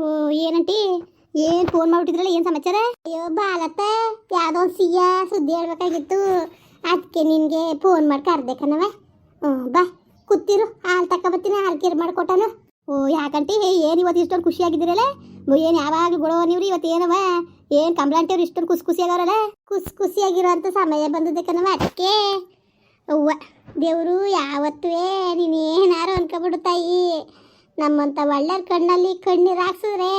ಓ, ಏನಂಟಿ? ಏನ್ ಫೋನ್ ಮಾಡ್ಬಿಟ್ಟಿದ್ರಲ್ಲ, ಏನ್ ಸಮಾಚಾರ? ಅಯ್ಯೋ ಬಾಲತ್ತ ಯಾವ್ದೋ ಒಂದು ಸುದ್ದಿ ಹೇಳ್ಬೇಕಾಗಿತ್ತು. ಅದಕ್ಕೆ ನಿನ್ಗೆ ಫೋನ್ ಮಾಡಿ ಕರ್ದೆ ಕಣವ ಹ್ಞೂ, ಬಾ, ಕೂತಿರು. ಹಾಲು ತಕೊಬತ್ತೀನಿ ಹಾಲು ಕೇರ್ ಮಾಡ್ಕೊಟ್ಟನು ಓ ಯಾಕಂಟಿ ಏನ್ ಇವತ್ತು ಇಷ್ಟೊಂದು ಖುಷಿಯಾಗಿದ್ದೀರಲ್ಲ? ಏನು ಯಾವಾಗಲೂ ಗೊಳವ ನೀವ್ರಿ ಇವತ್ತು ಏನವ ಏನು ಕಂಬ್ಲಾಂಟಿವ್ರು ಇಷ್ಟೊಂದು ಖುಷಿ ಖುಷಿಯಾಗವ್ರಲ್ಲ ಖುಷಿ ಖುಷಿಯಾಗಿರೋಂಥ ಸಮಯ ಬಂದದೆ ಅದಕ್ಕೆ ಅವ್ವ, ದೇವರು, ಯಾವತ್ತೂ ನೀನೇನಾರು ಅನ್ಕೊಬಿಡು ತಾಯಿ. ನಮ್ಮಂತ ಒಳ್ಳೆಯ ಕಣ್ಣಲ್ಲಿ ಕಣ್ಣೀರು ಹಾಕ್ಸಿದ್ರೆ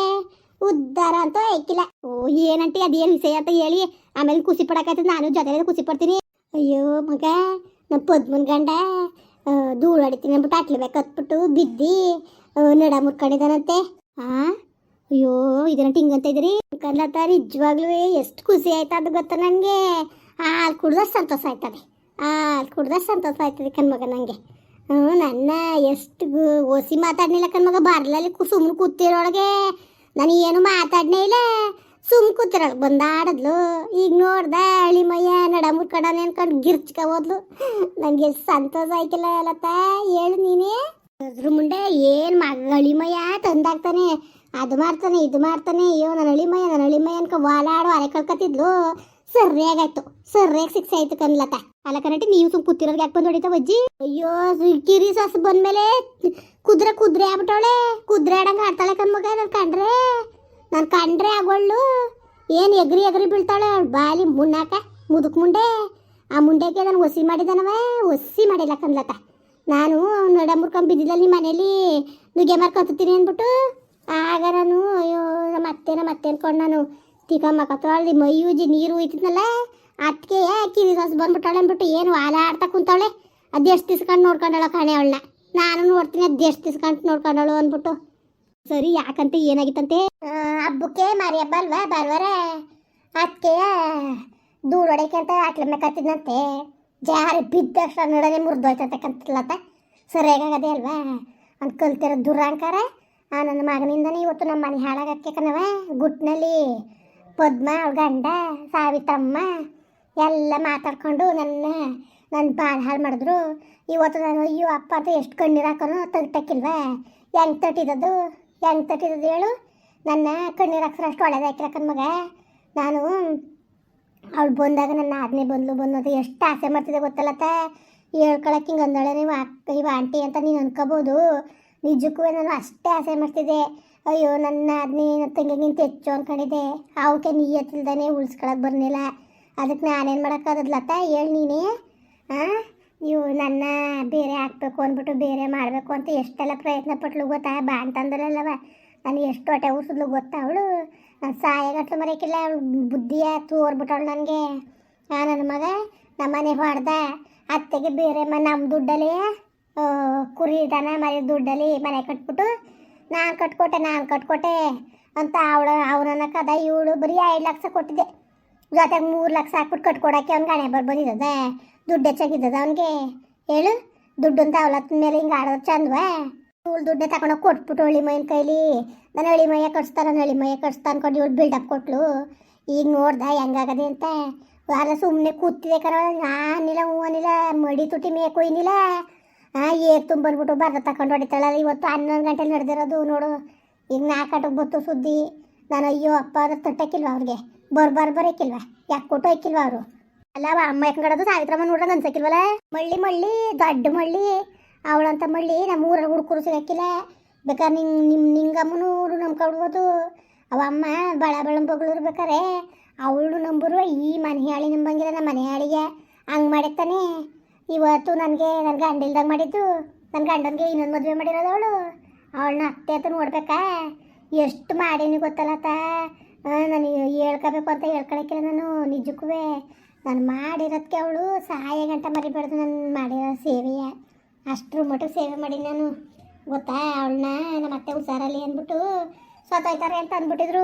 ಉದ್ದಾರ ಅಂತ ಐಕಿಲ್ಲ ಓ, ಏನಂಟಿ, ಅದೇನು ವಿಷಯ ಅಂತ ಹೇಳಿ ಆಮೇಲೆ ಖುಷಿ ಪಡಕಾಯ್ತದ ನಾನು ಜೊತೆ ಖುಷಿ ಪಡ್ತೀನಿ. ಅಯ್ಯೋ, ಮಗ ನಮ್ಮ ಪದ್ಮನ ಗಂಡ ಧೂಳು ಹೊಡಿತೀನಿ ಅಂದ್ಬಿಟ್ಟು ಅಟ್ಲಬೇಕು ಹತ್ಬಿಟ್ಟು ಬಿದ್ದಿ ನಡ ಮುರ್ಕೊಂಡಿದ್ದಾನಂತೆ. ಆ, ಅಯ್ಯೋ ಇದನ್ನ ಟಿಂಗ್ ಅಂತ ಇದ್ರಿ ಕರ್ಲತ್ತ ನಿಜವಾಗ್ಲೂ ಎಷ್ಟು ಖುಷಿ ಆಯ್ತು ಅದು ಗೊತ್ತಾ ನನಗೆ ಹಾಲು ಕುಡ್ದಷ್ಟು ಸಂತೋಷ ಆಯ್ತದೆ. ಹಾಲು ಕುಡ್ದಷ್ಟು ಸಂತೋಷ ಆಯ್ತದೆ ಕಣ್ಮಗ ನನಗೆ ನನ್ನ ಎಷ್ಟು ಒಸಿ ಮಾತಾಡ್ನಿಲ್ಲ ಕಣ್ಮಗ ಬರ್ಲಲ್ಲಿ ಸುಮ್ಮನೆ ಕೂತಿರೋಳಗೆ. ನಾನು ಏನು ಮಾತಾಡ್ನೇ ಇಲ್ಲ. ಸುಮ್ ಕೂತಿರೋಳು ಬಂದಾಡದ್ಲು. ಈಗ ನೋಡ್ದ ಹಳಿ ಮಯ್ಯ ನಡ ಮುರ್ಕಡನೆ ಅನ್ಕೊಂಡು ಗಿರ್ಚ್ಕ ಹೋದ್ಲು. ನನಗೆ ಸಂತೋಷ ಆಯ್ತಿಲ್ಲ ಲತ್ತ ಹೇಳು ನೀನೇ. ಅದ್ರ ಮುಂಡೆ ಏನು ಮಗ ಹಳಿಮಯ್ಯ ತಂದಾಗ್ತಾನೆ ಅದು ಮಾಡ್ತಾನೆ, ಇದು ಮಾಡ್ತಾನೆ. ಅಯ್ಯೋ ನನ್ನ ಅಳಿಮಯ್ಯ ನನ್ನ ಅಳಿಮಯ್ಯ ಅನ್ಕೊ ವಾಲಾಡು ಅರೆ ಕಳ್ಕೊತಿದ್ಲು ಸರ್ಯಾಗಾಯ್ತು. ಸರ್ಯಾಗಿ ಶಿಕ್ಷೆ ಆಯ್ತು ಕನ್ಲತ ಅಲ್ಲ ಕನ್ನಟಿ ನೀವು ಸುಮ್ ಕೂತಿರೋದು ಯಾಕೆ ಬಂದು ಹೊಡಿತಾವ ಅಜ್ಜಿ ಅಯ್ಯೋ ಕಿರಿ ಸಾಸು ಬಂದ್ಮೇಲೆ ಕುದ್ರೆ ಕುದ್ರೆ ಆಗ್ಬಿಟ್ಟವಳೆ. ಕುದ್ರೆ ಆಡಂಗೆ ಆಡ್ತಾಳೆ ಕಣ್ಮಗ ನಾನು ಕಂಡ್ರೆ. ನಾನು ಕಂಡ್ರೆ ಆಗೋಳು ಏನು ಎಗ್ರಿ ಎಗ್ರಿ ಬೀಳ್ತಾಳೆ ಬಾಲಿ ಮುನ್ನಾಕ ಮುದುಕ್ ಮುಂಡೆ. ಆ ಮುಂಡೆಗೆ ನಾನು ಒಸಿ ಮಾಡಿದಾನವ. ಒಸಿ ಮಾಡಿಲ್ಲ ಕನ್ಲತ್ತ ನಾನು ನಡ ಮುರ್ಕೊಂಡ್ ಬಿದ್ದಿಲ್ಲ ನಿಮ್ಮ ಮನೇಲಿ ನುಗ್ಗೆ ಮಾರ್ಕೊಂತೀನಿ ಅಂದ್ಬಿಟ್ಟು. ಆಗ ನಾನು, ಅಯ್ಯೋ ನಮ್ಮ ಅತ್ತೆ ನಮ್ಮ ಅತ್ತೆ ಅನ್ಕೊಂಡು ನಾನು ತಿಕ್ಕಮ್ಮ ಕತ್ತೊಳ್ದು ಮೈ ಉಜ್ಜಿ ನೀರು ಉಯ್ತಿದ್ನಲ್ಲ? ಅದಕ್ಕೆ ಕಿವಿ ಸಾಸು ಬಂದ್ಬಿಟ್ಟಾಳೆ ಅಂದ್ಬಿಟ್ಟು ಏನು ಆಡ್ತಾ ಕುಂತವಳೆ? ಅದೆಷ್ಟು ತಿಸ್ಕೊಂಡು ನೋಡ್ಕೊಂಡಳ ಕಣೆ ಅವಳನ್ನ? ನಾನು ನೋಡ್ತೀನಿ ಅದೆಷ್ಟು ತಿಸ್ಕೊಂಡು ನೋಡ್ಕೊಂಡಳು ಅಂದ್ಬಿಟ್ಟು. ಸರಿ, ಯಾಕಂತ, ಏನಾಗಿತ್ತಂತೆ? ಹಬ್ಬಕ್ಕೆ ಮಾರಿ ಹಬ್ಬ ಅಲ್ವಾ ಬಾರ್ವಾರ ಅದಕ್ಕೆ ಧೂಳು ಹೊಡಕ್ಕೆ ಅಂತ ಆಟ್ಲ ಕತ್ತಿದ್ನಂತೆ. ಜಾರಿ ಬಿದ್ದಷ್ಟು ನಡನೆ ಮುರಿದೋಯ್ತಂತೆ ಕಂತಿಲ್ಲತ್ತ ಸರಿಯಾಗದೆ ಅಲ್ವಾ? ಅಂತ ಕಲ್ತಿರೋ ದುರಾಂಕಾರ. ಆ, ನನ್ನ ಮಗನಿಂದನೇ ಇವತ್ತು ನಮ್ಮ ಮನೆ ಹಾಳಾಗಕ್ಕೆ ಕಣವ ಗುಟ್ನಲ್ಲಿ. ಪದ್ಮ ಅವ್ಳ ಗಂಡ ಸಾವಿತ್ರಮ್ಮ ಎಲ್ಲ ಮಾತಾಡ್ಕೊಂಡು ನನ್ನ ನನ್ನ ಭಾಳ ಹಾಳು ಮಾಡಿದ್ರು. ಇವತ್ತು ನಾನು, ಅಯ್ಯೋ ಅಪ್ಪ ಅಂತ ಎಷ್ಟು ಕಣ್ಣೀರು ಹಾಕೋನು ತೆಗ್ಟಕ್ಕಿಲ್ವಾ ಹೆಂಗೆ ತಟ್ಟಿದ್ದದು ಹೆಂಗೆ ತಟ್ಟಿದ್ದದು ಹೇಳು? ನನ್ನ ಕಣ್ಣೀರು ಹಾಕ್ಸ್ರೆ ಅಷ್ಟು ಒಳ್ಳೇದಾಕಿಲ್ಲ ಮಗ. ನಾನು ಅವಳು ಬಂದಾಗ ನನ್ನ ಆದನೇ ಬಂದ್ಲು ಬಂದು ಎಷ್ಟು ಆಸೆ ಮಾಡ್ತಿದ್ದೆ ಗೊತ್ತಲ್ಲತ್ತ? ಹೇಳ್ಕೊಳಕ್ಕೆ ಹಿಂಗೆ ಅಂದಳೆ, ನೀವು ಇವ ಆಂಟಿ ಅಂತ ನೀನು ಅನ್ಕೋಬೋದು. ನಿಜಕ್ಕೂ ನಾನು ಅಷ್ಟೇ ಆಸೆ ಮಾಡ್ತಿದ್ದೆ. ಅಯ್ಯೋ, ನನ್ನ ಅದನ್ನೇ ನನ್ನ ತಂಗಿಗಿಂತ ಹೆಚ್ಚು ಅಂದ್ಕೊಂಡಿದ್ದೆ ಅವಕ್ಕೆ ನೀ ಎತ್ತಿಲ್ದೇ ಉಳಿಸ್ಕೊಳಕ್ಕೆ ಬರ್ನಿಲ್ಲ ಅದಕ್ಕೆ ನಾನೇನು ಮಾಡೋಕ್ಕಾಗದ್ಲತ್ತ ಹೇಳಿ ನೀನೇ. ಹಾಂ ನೀವು ನನ್ನ ಬೇರೆ ಹಾಕ್ಬೇಕು ಅಂದ್ಬಿಟ್ಟು ಬೇರೆ ಮಾಡಬೇಕು ಅಂತ ಎಷ್ಟೆಲ್ಲ ಪ್ರಯತ್ನ ಪಟ್ಲು ಗೊತ್ತಾ? ಬಾ ಅಂತಂದ್ರಲ್ಲವ ನನಗೆ ಎಷ್ಟು ಹೊಟ್ಟೆ ಉಸಿದ್ಲು ಗೊತ್ತಾ ಅವಳು? ನಾನು ಸಾಯಗಟ್ಲು ಮರೆಯಕ್ಕಿಲ್ಲ ಅವಳು ಬುದ್ಧಿಯ ತೋರ್ಬಿಟ್ಟವಳು ನನಗೆ. ಆ, ನನ್ನ ಮಗ ನಮ್ಮನೆ ಹೊಡೆದ. ಅತ್ತೆಗೆ ಬೇರೆ ಮ ನಮ್ಮ ದುಡ್ಡಲ್ಲಿ ಕುರಿ ದನ ಮರಿ ದುಡ್ಡಲ್ಲಿ ಮನೆ ಕಟ್ಬಿಟ್ಟು ನಾನು ಕಟ್ಕೊಟ್ಟೆ ನಾನು ಕಟ್ಕೊಟ್ಟೆ ಅಂತ ಅವಳು, ಅವನನ್ನ ಕದ, ಇವಳು ಬರೀ ಐದು ಲಕ್ಷ ಕೊಟ್ಟಿದ್ದೆ. ಜೊತೆಗೆ ಮೂರು ಲಕ್ಷ ಹಾಕ್ಬಿಟ್ಟು ಕಟ್ಕೊಡೋಕ್ಕೆ ಅವ್ನು ಹಣೆ ಬರ್ಬೋದಿದ್ದದೆ, ದುಡ್ಡು ಹೆಚ್ಚಾಗಿದ್ದದ ಅವನಿಗೆ. ಹೇಳು ದುಡ್ಡು ಅಂತ ಅವಳ ಮೇಲೆ ಹಿಂಗೆ ಆಡೋದು ಚಂದವಾ? ಇವಳು ದುಡ್ಡೇ ತಗೊಂಡೋಗಿ ಕೊಟ್ಬಿಟ್ಟು ಹಳ್ಳಿ ಮೈನ ಕೈಲಿ. ನಾನು ಹಳ್ಳಿ ಮೈಯ ಕಟ್ಸ್ತಾನ ನಾನು ಹಳ್ಳಿ ಮೈಯ ಕಟ್ಸ್ತಾ ಅನ್ಕೊಂಡು ಇವಳು ಬಿಲ್ಡಪ್ ಕೊಟ್ಲು. ಈಗ ನೋಡ್ದೆ ಹೆಂಗಾಗದೆ ಅಂತ. ವಾರ ಸುಮ್ಮನೆ ಕೂತಿದೆ ಕರ ನಾನಿಲ್ಲ ಹೂವನಿಲ್ಲ ಮಡಿ ತುಟಿ ಮೇಕು ಏನಿಲ್ಲ ತುಂಬ ಬಂದ್ಬಿಟ್ಟು ಬರ್ದ ತಗೊಂಡು ಹೊಡಿತಾಳಲ್ಲ ಇವತ್ತು ಹನ್ನೊಂದು ಗಂಟೆಲಿ ನಡೆದಿರೋದು ನೋಡು. ಈಗ ನಾಲ್ಕು ಗಂಟೆಗೆ ಬತ್ತು ಸುದ್ದಿ. ನಾನು ಅಯ್ಯೋ ಅಪ್ಪ ಅದು ತಟ್ಟಕ್ಕಿಲ್ವ ಅವ್ರಿಗೆ? ಬರ್ ಬರ್ ಬರಕ್ಕಿಲ್ವ ಯಾಕೆ ಕೊಟ್ಟು ಹೋಯ್ಕಿಲ್ವ ಅವರು? ಅಲ್ಲ ಅವ ಅಮ್ಮ ಯಾಕಂಗಡೋದು ಸಾವಿತ್ರಮ್ಮ ನೋಡ್ರಂಗೆ ಅನ್ಸಕ್ಕಿಲ್ವಲ್ಲ? ಮಳ್ಳಿ ಮಳ್ಳಿ, ದೊಡ್ಡ ಮಳ್ಳಿ. ಅವಳಂತ ಮಳ್ಳಿ ನಮ್ಮ ಊರಲ್ಲಿ ಹುಡುಕರು ಸಿಗಕ್ಕಿಲ್ಲ. ಬೇಕಾದ್ರೆ ನಿಂಗೆ ನಿಮ್ಮ ನಿಂಗಮ್ಮನೂ ನಂಬ್ಕೊಡ್ಬೋದು ಅವ ಅಮ್ಮ ಬಳ ಬೆಳಂಬಗಳು ಬೇಕಾರೆ. ಅವಳು ನಂಬರು ಈ ಮನೆ ಹಾಳಿ ನಂಬಂಗಿಲ್ಲ, ನಮ್ಮ ಮನೆ ಹಾಳಿಗೆ ಹಂಗೆ ಮಾಡಿರ್ತಾನೆ. ಇವತ್ತು ನನಗೆ ನನ್ನ ಗಂಡ ಇಲ್ದಂಗೆ ಮಾಡಿದ್ದು. ನನ್ನ ಗಂಡನಿಗೆ ಇನ್ನೊಂದು ಮದುವೆ ಮಾಡಿರೋದು ಅವಳು. ಅವಳನ್ನ ಅತ್ತೆ ಅಂತ ನೋಡ್ಬೇಕಾ? ಎಷ್ಟು ಮಾಡೀನಿ ಗೊತ್ತಲ್ಲತ್ತ ನಾನು ಹೇಳ್ಕೋಬೇಕು ಅಂತ ಹೇಳ್ಕೊಳಕ್ಕಿಲ್ಲ ನಾನು ನಿಜಕ್ಕೂ ನಾನು ಮಾಡಿರೋದಕ್ಕೆ ಅವಳು ಸಹಾಯ ಗಂಟ ಮರಿಬಾರ್ದು ನಾನು ಮಾಡಿರೋ ಸೇವೆಯ. ಅಷ್ಟರ ಮಟ್ಟಿಗೆ ಸೇವೆ ಮಾಡಿ ನಾನು. ಗೊತ್ತಾ? ಅವಳನ್ನ ನಮ್ಮ ಅತ್ತೆ ಹುಷಾರಲ್ಲಿ ಅಂದ್ಬಿಟ್ಟು ಸತ್ತೋಯ್ತಾರೆ ಅಂತ ಅಂದ್ಬಿಟ್ಟಿದ್ರು.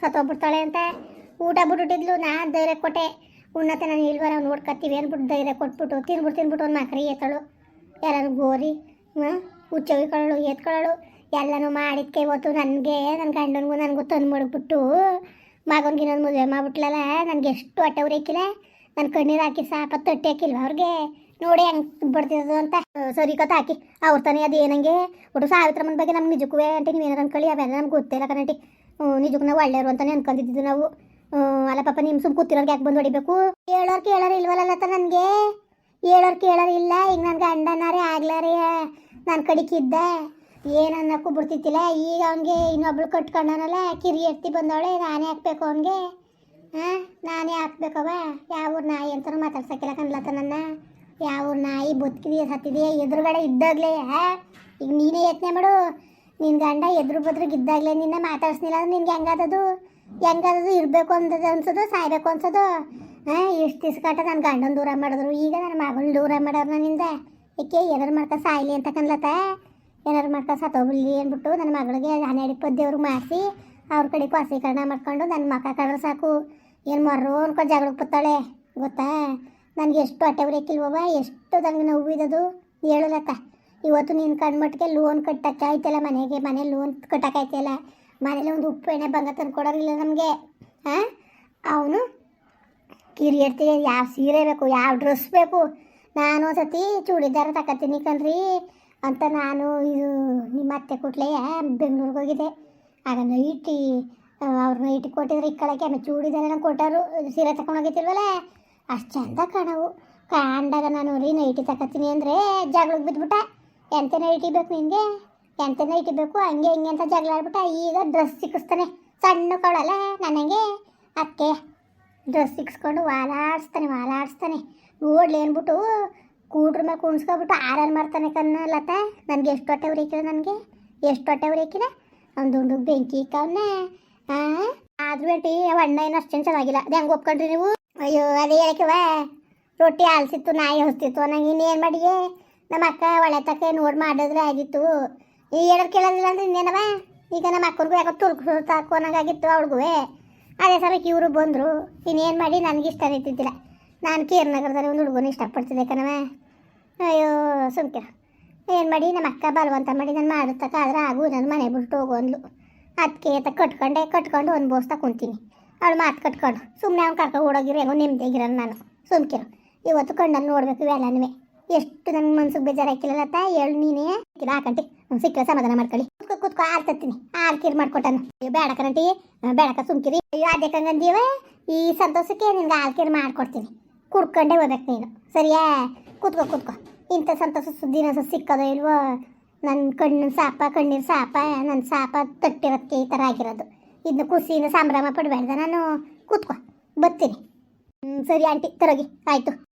ಸತ್ತೋಗ್ಬಿಡ್ತಾಳೆ ಅಂತ. ಊಟ ಬಿಟ್ಬಿಟ್ಟಿದ್ಲು. ನಾನು ಧೈರ್ಯ ಕೊಟ್ಟೆ. ಉನ್ನತ ನಾನು ಇಲ್ವರ ನೋಡ್ಕತ್ತೀವಿ ಅಂದ್ಬಿಟ್ಟು ಧೈರ್ಯ ಕೊಟ್ಬಿಟ್ಟು ತಿನ್ಬಿಟ್ಟು ತಿನ್ಬಿಟ್ಟು ಒಂದು ಮಕ್ರಿ ಎತ್ತಳು. ಯಾರು ಗೋರಿ ಹುಚ್ಚವಿಕೊಳ್ಳಳು ಎತ್ಕೊಳ್ಳಳು ಎಲ್ಲನೂ ಮಾಡಿದ್ಕೆ ಇವತ್ತು ನನಗೆ ನನ್ನ ಗಂಡನಿಗೂ ನನಗೂ ತಂದು ಮಡಗ್ಬಿಟ್ಟು ಮಗನಿಗೆ ಇನ್ನೊಂದು ಮದುವೆ ಮಾಡ್ಬಿಟ್ಲಲ್ಲ, ನನಗೆ ಎಷ್ಟು ಹೊಟ್ಟೆ ಉರಿಕಿಲ್ಲ ನನ್ನ ಕಣ್ಣೀರು ಹಾಕಿ ಸಾಪ ತಟ್ಟಿ ಹಾಕಿಲ್ವ ಅವ್ರಿಗೆ? ನೋಡಿ ಹೆಂಗೆ ಬಿಡ್ತಿದ್ದು ಅಂತ. ಸರಿ ಕತೆ ಹಾಕಿ, ಅವ್ರ ತಾನೇ ಅದು ಏನಂಗೆ? ಒಟ್ಟು ಸಾವಿತ್ರಮ್ಮನ ಬಗ್ಗೆ ನಮ್ಗೆ ನಿಜಕ್ಕೂ ಅಂಟಿ ಏನಾರು ಅನ್ಕೊಳ್ಳಿ ಅವೆಲ್ಲ ನಮ್ಗೆ ಗೊತ್ತಿಲ್ಲ ಕಣಂಟಿ ನಿಜಕ್ಕೂ ನಾವು ಒಳ್ಳೆಯವರು ಅಂತಾನೆ ಅನ್ಕೊಂಡಿದ್ದು ನಾವು. ಅಲ್ಲ ಪಾಪ ನಿಮ್ಮ ಸುಮ್ ಕೂತಿರೋರ್ಗೆ ಯಾಕೆ ಬಂದು ಹೊಡಿಬೇಕು? ಹೇಳೋರ್ ಕೇಳೋರು ಇಲ್ವಲ್ಲ ನನಗೆ? ಹೇಳೋರ್ ಕೇಳೋರು ಇಲ್ಲ, ಈಗ ನನ್ನ ಗಂಡನಾರೇ ಆಗ್ಲಾರಿ ನನ್ನ ಕಡಿಕಿದ್ದೆ ಏನು ಅನ್ನಕ್ಕೂ ಬಿಡ್ತಿತ್ತಿಲ್ಲ ಈಗ ಅವನಿಗೆ ಇನ್ನೊಬ್ಳು ಕಟ್ಕೊಂಡನಲ್ಲ, ಕಿರಿ ಎತ್ತಿ ಬಂದವಳೆ, ನಾನೇ ಹಾಕ್ಬೇಕು ಅವನಿಗೆ. ಹಾಂ, ನಾನೇ ಹಾಕ್ಬೇಕವ ಯಾವ ಊರ್ ನಾಯಿ ಅಂತ ಮಾತಾಡ್ಸಕ್ಕಿಲ್ಲ ಕನ್ಲತ್ತ ನನ್ನ. ಯಾವ ಊರ್ ನಾಯಿ ಬದುಕಿದೆಯಾ ಸತ್ತಿದೆಯಾ ಎದುರುಗಡೆ ಇದ್ದಾಗಲೇ ಈಗ ನೀನೇ ಯತ್ನೆ ಮಾಡು. ನಿನ್ನ ಗಂಡ ಎದುರು ಬದ್ರಿಗೆ ಇದ್ದಾಗಲೇ ನಿನ್ನ ಮಾತಾಡ್ಸ್ನಿಲ್ಲ ಅಂದ್ರೆ ನಿನ್ಗೆ ಹೆಂಗಾದದು ಹೆಂಗಾದದು ಇರಬೇಕು ಅಂತದ ಅನ್ಸೋದು, ಸಾಯ್ಬೇಕು ಅನ್ಸೋದು. ಹಾಂ ಇಷ್ಟು ಕಟ್ಟ ನನ್ನ ಗಂಡನ ದೂರ ಮಾಡಿದ್ರು. ಈಗ ನನ್ನ ಮಗಳ ದೂರ ಮಾಡೋರು ನನ್ನಿಂದ. ಏಕೆ ಏನಾರು ಮಾಡ್ಕೊ ಸಾಯ್ಲಿ ಅಂತ ಕನ್ಲತ್ತ ಏನಾರು ಮಾಡ್ಕೊ ಸತ್ತೋಗ್ಲಿ ಅಂದ್ಬಿಟ್ಟು ನನ್ನ ಮಗಳಿಗೆ ಹನ್ನೆರಡು ಇಪ್ಪತ್ತು ದೇವ್ರಿಗೆ ಮಾಡಿಸಿ ಅವ್ರ ಕಡೆ ವಾಸೀಕರಣ ಮಾಡ್ಕೊಂಡು ನನ್ನ ಮಕ್ಕ ಕಡ್ರೆ ಸಾಕು. ಏನು ಮರ್ರೋ ಅನ್ಕೊಂಡು ಜಗಳಕ್ಕೆ ಬತ್ತಾಳೆ. ಗೊತ್ತಾ? ನನಗೆ ಎಷ್ಟು ಹೊಟ್ಟೆ ಉರಿಯಕ್ಕಿಲ್ವವ ಎಷ್ಟು ನನಗೆ ನೋವು ಹೇಳಲತ್ತ. ಇವತ್ತು ನೀನು ಕಣ್ಮಟ್ಟಿಗೆ ಲೋನ್ ಕಟ್ಟಕ್ಕೆ ಆಯ್ತಲ್ಲ ಮನೆಗೆ ಮನೆ ಲೋನ್ ಕಟ್ಟಕ್ಕಾಯ್ತಲ್ಲ ಮನೇಲಿ ಒಂದು ಉಪ್ಪು ಎಣ್ಣೆ ಬಂಗ ತಂದು ಕೊಡೋರಿಲ್ಲ ನಮಗೆ. ಹಾಂ ಅವನು ಕಿರಿ ಇರ್ತೀವಿ ಯಾವ ಸೀರೆ ಬೇಕು, ಯಾವ ಡ್ರೆಸ್ ಬೇಕು, ನಾನು ಒಂದ್ಸತಿ ಚೂಡಿದಾರ ತಕತೀನಿ ಕಣ್ರಿ ಅಂತ ನಾನು ಇದು ನಿಮ್ಮ ಅತ್ತೆ ಕೊಟ್ಲೇ ಬೆಂಗಳೂರಿಗೆ ಹೋಗಿದ್ದೆ. ಆಗ ನೈಟಿ ಅವ್ರ ನೈಟಿ ಕೊಟ್ಟಿದ್ರೆ ಇಕ್ಕಳಕ್ಕೆ. ಆಮೇಲೆ ಚೂಡಿದಾರ ಕೊಟ್ಟರು ಸೀರೆ ತಗೊಂಡೋಗಿತ್ತಿಲ್ವಲ್ಲ ಅಷ್ಟು ಚಂದ ಕಾಣವು. ಕಾಂಡಾಗ ನಾನು ರೀ ನೈಟಿ ತಕತೀನಿ ಅಂದರೆ ಜಗಳಕ್ಕೆ ಬಿದ್ಬಿಟ್ಟ. ಎಂತ ನೈಟಿ ಬೇಕು ನಿನಗೆ ಎಂತ ನೈಟಿ ಬೇಕು ಹಂಗೆ ಹಿಂಗೆ ಅಂತ ಜಗಳ ಆಡ್ಬಿಟ್ಟ ಈಗ ಡ್ರೆಸ್ ಸಿಕ್ಕಿಸ್ತಾನೆ. ಸಣ್ಣ ಕೊಡಲ್ಲ ನನಗೆ ಅದಕ್ಕೆ ಡ್ರೆಸ್ ಸಿಕ್ಸ್ಕೊಂಡು ವಾಲಾಡಿಸ್ತಾನೆ ವಾಲಾಡಿಸ್ತಾನೆ. ನೋಡ್ಲಿ ಅಂದ್ಬಿಟ್ಟು ಕೂಡ್ರ ಮೇಲೆ ಕುಣಿಸ್ಕೊಬಿಟ್ಟು ಆರನ್ ಮಾಡ್ತಾನೆ ಕನ್ನಲತ್ತ ನನಗೆ ಎಷ್ಟು ಹೊಟ್ಟೆ ಉರಿಕಿಲ್ಲ ನನಗೆ? ಎಷ್ಟು ಹೊಟ್ಟೆ ಉರಿಕಿಲ್ಲ ಒಂದು ದುಂಡುಗೆ ಬೆಂಕಿ ಇಕ್ಕವನ್ನ ಆದ್ರೂ ಬೇಟಿ ಅವ ಅಣ್ಣ ಏನು ಅಷ್ಟೇನು ಚೆನ್ನಾಗಿಲ್ಲ ಹೆಂಗೆ ಒಪ್ಕೊಂಡ್ರಿ ನೀವು? ಅಯ್ಯೋ, ಅದೇ ಹೇಳಕ್ಕಿವ ರೊಟ್ಟಿ ಆಲ್ಸಿತ್ತು ನಾಯಿ ಹೊಸ್ತಿತ್ತು ನಂಗೆ ಇನ್ನೇನು ಮಾಡಿಗೆ ನಮ್ಮ ಅಕ್ಕ ಒಳ್ಳೆ ತಕ್ಕ ನೋಡಿ ಮಾಡಿದ್ರೆ ಆಗಿತ್ತು. ಈ ಎರಡು ಕೇಳೋದಿಲ್ಲ ಅಂದ್ರೆ ಇನ್ನೇನವ? ಈಗ ನಮ್ಮ ಅಕ್ಕನಿಗೂ ಯಾಕೋ ತುಳ್ಕು ತಾಕೋನಾಗಿತ್ತು ಅವ್ಳಿಗೂ ಅದೇ ಸಮಯಕ್ಕೆ ಇವರು ಬಂದರು. ಇನ್ನೇನು ಮಾಡಿ ನನಗೆ ಇಷ್ಟ ಇರ್ತಿದ್ದಿಲ್ಲ ನಾನು ಕೇರ್ ನಗರದಲ್ಲಿ ಒಂದು ಹುಡುಗನ ಇಷ್ಟಪಡ್ತಿದ್ದೆ ಕಣವ ಅಯ್ಯೋ, ಸುಮ್ಕೆ. ಏನು ಮಾಡಿ ನಮ್ಮ ಅಕ್ಕ ಬಲವಂತ ಮಾಡಿ ನಾನು ಮಾಡುತ್ತಕ್ಕ ಆದ್ರೆ ಆಗು ನನ್ನ ಮನೆ ಬಿಟ್ಟು ಹೋಗು ಅಂದ್ಲು. ಅದಕ್ಕೆ ಅಂತ ಕಟ್ಕೊಂಡೆ, ಕಟ್ಕೊಂಡು ಒಂದು ಬೋಸ್ತಾ ಕುಂತೀನಿ. ಅವಳು ಮಾತು ಕಟ್ಕೊಂಡು ಸುಮ್ಮನೆ ಅವ್ನು ಕರ್ಕೊಂಡು ಓಡೋಗಿರೋ ಹೆಂಗೋ ನೆಮ್ಮದಿಗಿರೋನು ನಾನು. ಸುಮ್ಕಿರು ಇವತ್ತು ಕಣ್ಣಲ್ಲಿ ನೋಡಬೇಕು ಇವೆಲ್ಲನೂ ಎಷ್ಟು ನನ್ನ ಮನ್ಸಿಗೆ ಬೇಜಾರಾಕಿಲ್ಲತ್ತ ಹೇಳು ನೀನೇ. ಹಾಕಂಟಿ ಸಿಕ್ಕರೆ ಸಮಾಧಾನ ಮಾಡ್ಕೊಳ್ಳಿ. ಕೂತ್ಕೊ, ಕುತ್ಕೋ ಆರ್ತತ್ತೀನಿ ಆರ್ಕಿರ್ ಮಾಡ್ಕೊಟ್ಟನು. ಬೇಡ ಕರಂಟಿ ಬೇಡಕ ಸುಮ್ಕಿರಿ. ಅಯ್ಯೋ, ಅದೇ ಕಂಗಂದೀವ ಈ ಸಂತೋಷಕ್ಕೆ ನಿನ್ಗೆ ಆಲ್ಕೀರ್ ಮಾಡ್ಕೊಡ್ತೀನಿ. ಕುಡ್ಕೊಂಡೇ ಹೋಗ್ಬೇಕು ನೀನು. ಸರಿಯಾ? ಕುತ್ಕೋ ಕುತ್ಕೋ. ಇಂಥ ಸಂತೋಷ ಸುದ್ದಿನ ಸಿಕ್ಕದೋ ಇಲ್ವೋ? ನನ್ನ ಕಣ್ಣಿನ ಸಾಪ, ಕಣ್ಣೀರು ಸಾಪ ನನ್ನ ಸಾಪ ತಟ್ಟಿರೋದಕ್ಕೆ ಈ ಥರ ಆಗಿರೋದು. ಇದನ್ನ ಖುಷಿಯಿಂದ ಸಂಭ್ರಮ ಪಡಬೇಡ್ದ ನಾನು. ಕುತ್ಕೋ. ಬರ್ತೀನಿ. ಸರಿ, ಆಂಟಿ. ತರೋಗಿ. ಆಯಿತು.